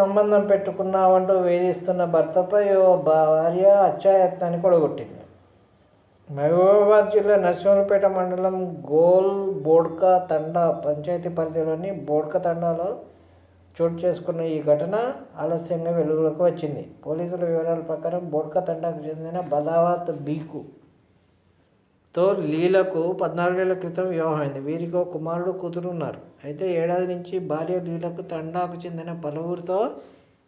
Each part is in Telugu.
సంబంధం పెట్టుకున్నావంటూ వేధిస్తున్న భర్తపై ఓ భార్య అత్యాయత్నాన్ని కొడగొట్టింది. మహబూబాబాద్ జిల్లా నరసింహపేట మండలం గోల్ బోడ్కా తండా పంచాయతీ పరిధిలోని బోడ్కా తండాలో చోటు చేసుకున్న ఈ ఘటన ఆలస్యంగా వెలుగులోకి వచ్చింది. పోలీసుల వివరాల ప్రకారం బోడ్కా తండాకు చెందిన బదావత్ బీకు తో లీలకు పద్నాలుగేళ్ళ క్రితం వివాహమైంది. వీరికి ఒక కుమారుడు కూతురు ఉన్నారు అయితే ఏడాది నుంచి భార్య లీలకు తండాకు చెందిన పలువురితో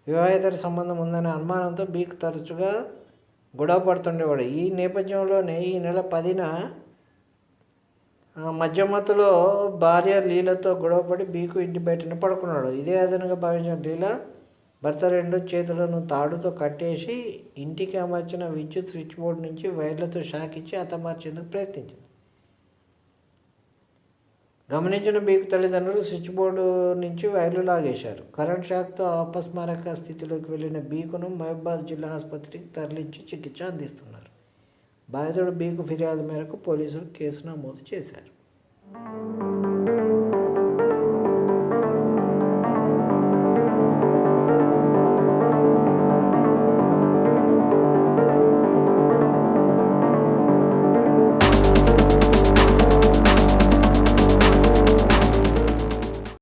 వివాహేతర సంబంధం ఉందనే అనుమానంతో బీక్ తరచుగా గొడవ పడుతుండేవాడు. ఈ నేపథ్యంలోనే ఈ నెల పదిన ఆ, మధ్యమతులో భార్య లీలతో గొడవపడి బీకు ఇంటి బయటనే పడుకున్నాడు. ఇదే అదనంగా భావించిన లీల భర్త రెండు చేతులను తాడుతో కట్టేసి ఇంటికి అమర్చిన విద్యుత్ స్విచ్ బోర్డు నుంచి వైర్లతో షాక్ ఇచ్చి హతమార్చేందుకు ప్రయత్నించింది. గమనించిన బీకు తల్లిదండ్రులు స్విచ్ బోర్డు నుంచి వైర్లు లాగేశారు. కరెంట్ షాక్తో అపస్మారక స్థితిలోకి వెళ్ళిన బీకును మహబాద్ జిల్లా ఆసుపత్రికి తరలించి చికిత్స అందిస్తున్నారు. బాధితుడు బీకు ఫిర్యాదు మేరకు పోలీసులు కేసు నమోదు చేశారు.